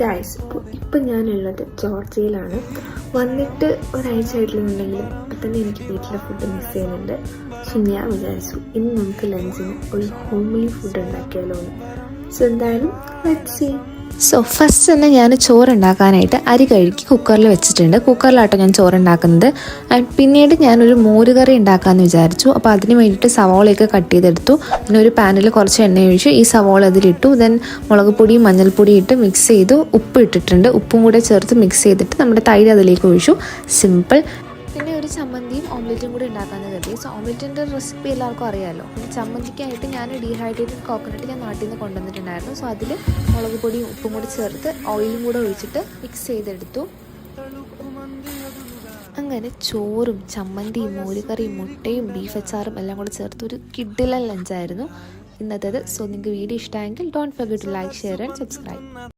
Guys ഇപ്പം ഞാനുള്ളത് ജോർജിയയിലാണ് വന്നിട്ട് ഒരാഴ്ച ആയിട്ടുണ്ടെങ്കിൽ ഇപ്പം തന്നെ എനിക്ക് വീട്ടിലെ ഫുഡ് മിസ് ചെയ്യുന്നുണ്ട്. സോ ഞാൻ വിചാരിച്ചു ഇന്ന് നമുക്ക് ലഞ്ചിന് ഒരു ഹോംലി ഫുഡ് ഉണ്ടാക്കിയാലോ സോ എന്തായാലും ലെറ്റ് സീ സോ ഫസ്റ്റ് തന്നെ ഞാൻ ചോറ് ഉണ്ടാക്കാനായിട്ട് അരി കഴുകി കുക്കറിൽ വെച്ചിട്ടുണ്ട്. കുക്കറിലാട്ടോ ഞാൻ ചോറ് ഉണ്ടാക്കുന്നത് ആൻഡ് പിന്നീട് ഞാനൊരു മോരുകറി ഉണ്ടാക്കാമെന്ന് വിചാരിച്ചു. അപ്പോൾ അതിന് വേണ്ടിയിട്ട് സവോളയൊക്കെ കട്ട് ചെയ്തെടുത്തു. പിന്നെ ഒരു പാനിൽ കുറച്ച് എണ്ണ ഒഴിച്ചു ഈ സവോള അതിലിട്ടു. ദെൻ മുളക് പൊടിയും മഞ്ഞൾപ്പൊടിയും ഇട്ട് മിക്സ് ചെയ്തു. ഉപ്പ് ഇട്ടിട്ടുണ്ട്. ഉപ്പും കൂടെ ചേർത്ത് മിക്സ് ചെയ്തിട്ട് നമ്മുടെ തൈര് അതിലേക്ക് ഒഴിച്ചു. സിമ്പിൾ പിന്നെ ഒരു ചമ്മന്തിയും ഓംലെറ്റും കൂടി ഉണ്ടാക്കാമെന്ന് കരുതി. സോ ഓംലെറ്റിന്റെ റെസിപ്പി എല്ലാവർക്കും അറിയാമല്ലോ പിന്നെ ചമ്മന്തിക്കായിട്ട് ഞാൻ ഡീഹൈഡ്രേറ്റഡ് കോക്കനട്ട് ഞാൻ നാട്ടിൽ നിന്ന് കൊണ്ടുവന്നിട്ടുണ്ടായിരുന്നു. സോ അതിൽ മുളക് പൊടിയും ഉപ്പും കൂടി ചേർത്ത് ഓയിലും കൂടെ ഒഴിച്ചിട്ട് മിക്സ് ചെയ്തെടുത്തു. അങ്ങനെ ചോറും ചമ്മന്തിയും മോരുകറിയും മുട്ടയും ബീഫ് അച്ചാറും എല്ലാം കൂടെ ചേർത്ത് ഒരു കിഡിലൻ ലഞ്ചായിരുന്നു ഇന്നത്തേത്. സോ നിങ്ങൾക്ക് വീഡിയോ ഇഷ്ടമായെങ്കിൽ don't forget to like share and subscribe